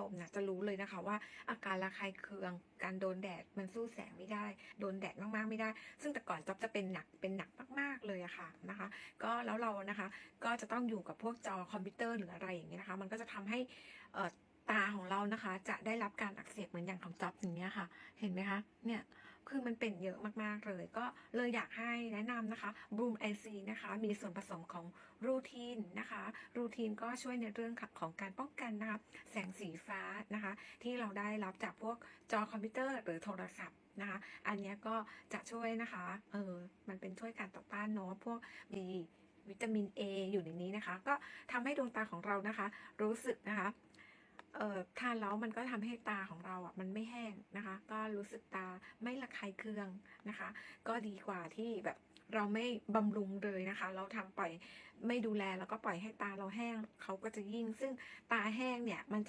ลมนะจะรู้เลยนะคะว่าอาการระคายเคืองการโดนแดดมันสู้แสงไม่ได้ โดนแดดมากๆไม่ได้ ซึ่งแต่ก่อนจ๊อบจะเป็นหนักเป็นหนักมาก ๆเลยอะค่ะนะคะ ก็แล้วเรานะคะ ก็จะต้องอยู่กับพวกจอคอมพิวเตอร์หรืออะไรอย่างเงี้ยนะคะ มันก็จะทำให้ตาของเรานะคะ จะได้รับการอักเสบเหมือนอย่างของจ๊อบอย่างเงี้ยค่ะ เห็นไหมคะเนี่ย คือมันเป็นเยอะมาก ๆ เลย ก็เลยอยากให้แนะนำนะคะ Bloom IC นะคะ มีส่วนผสมของรูทีนนะคะ รูทีนก็ช่วยในเรื่องของการป้องกันนะคะแสงสีฟ้านะคะ ที่เราได้รับจากพวกจอคอมพิวเตอร์หรือโทรศัพท์นะคะ อันนี้ก็จะช่วยนะคะ เออ มันเป็นช่วยการต่อต้านเนาะพวกมีวิตามิน A อยู่ในนี้นะคะ ก็ทำให้ดวงตาของเรานะคะ รู้สึกนะคะ เอ่อทานแล้วมันก็ทำให้ตาของเราอะมันไม่แห้งนะคะ ก็รู้สึกตาไม่ระคายเคืองนะคะ ก็ดีกว่าที่แบบเราไม่บำรุงเลยนะคะ เราทำปล่อยไม่ดูแลแล้วก็ปล่อยให้ตาเราแห้งเขาก็จะยิ่ง ซึ่งตาแห้งเนี่ยมันจะ